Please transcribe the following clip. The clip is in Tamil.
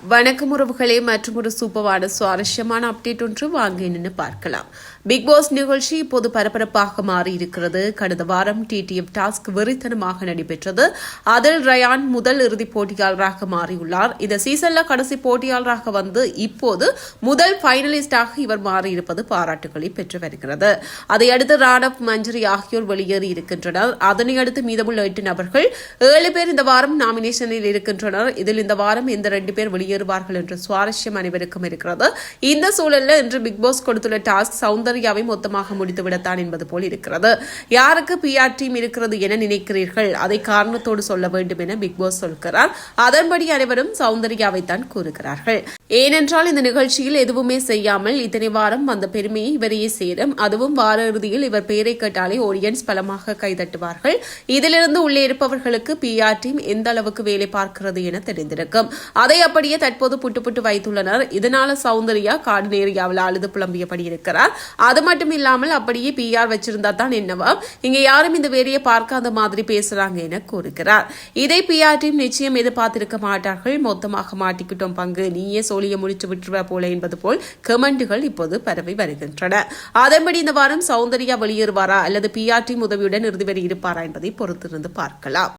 வணக்கம் உறவுகளே மற்றும் ஒரு சூப்பரான சுவாரஸ்யமான அப்டேட் ஒன்று வாங்க என்னன்னு பார்க்கலாம். பிக் பாஸ் நிகழ்ச்சி இப்போது பரபரப்பாக மாறி இருக்கிறது கடந்த வாரம் டிடிஎஃப் டாஸ்க் வெறித்தனமாக நடைபெற்றது. அதில் ரயான் முதல் இறுதி போட்டியாளராக மாறியுள்ளார். இந்த சீசன்ல கடைசி போட்டியாளராக வந்து இப்போது முதல் பைனலிஸ்டாக இவர் மாறியிருப்பது பாராட்டுகளை பெற்று வருகிறது. அதையடுத்து ராணப் மஞ்சரி ஆகியோர் வெளியேறி இருக்கின்றனர். அதனையடுத்து மீதமுள்ள எட்டு நபர்கள் ஏழு பேர் இந்த வாரம் நாமினேஷனில் இருக்கின்றனர். இதில் இந்த வாரம் இந்த ரெண்டு பேர் வெளியேறுவார்கள் என்ற சுவாரஸ்யம் அனைவருக்கும் இருக்கிறது. இந்த சூழலில் இன்று பிக் பாஸ் கொடுத்துள்ள டாஸ்க் சௌந்தர்யாவை மொத்தமாக முடித்துவிடத்தான் என்பது போல் இருக்கிறது. யாருக்கு பிஆர் டீம் இருக்கிறது என நினைக்கிறீர்கள்? அதை காரணத்தோடு சொல்ல வேண்டும் என பிக் பாஸ் சொல்கிறார். அதன்படி அனைவரும் சௌந்தர்யாவை தான் கூறுகிறார்கள். ஏனென்றால் இந்த நிகழ்ச்சியில் எதுவுமே செய்யாமல் இத்தனை வாரம் வந்த பெருமையை இவரையே சேரும். அதுவும் வார இறுதியில் இவர் பெயரை கேட்டாலே ஆடியன்ஸ் பலமாக கைதட்டுவார்கள். இதிலிருந்து உள்ளே இருப்பவர்களுக்கு பிஆர் டீம் எந்த அளவுக்கு வேலை பார்க்கிறது என தெரிந்திருக்கும். அதை அப்படியே தற்போது புட்டு புட்டு வைத்துள்ளனர். இதனால சௌந்தர்யா காடு ஏரியாவில் அழுது புலம்பியபடி இருக்கிறார் அது மட்டும் இல்லாமல் அப்படியே பிஆர் வச்சிருந்தா தான் என்னவா. இங்க யாரும் இந்த வேலையை பார்க்காத மாதிரி பேசுறாங்க என கூறுகிறார். இதை பிஆர் டீம் நிச்சயம் எதிர்பார்த்திருக்க மாட்டார்கள். மொத்தமாக மாட்டிக்கிட்டோம் பங்கு. நீயே சோழிய முடிச்சு விட்டுருவா போல என்பது போல் கமெண்ட்கள் இப்போது பரவி வருகின்றன. அதன்படி இந்த வாரம் சௌந்தர்யா வெளியேறுவாரா அல்லது பிஆர் உதவியுடன் இறுதி வரை இருப்பாரா என்பதை பொறுத்திருந்து பார்க்கலாம்.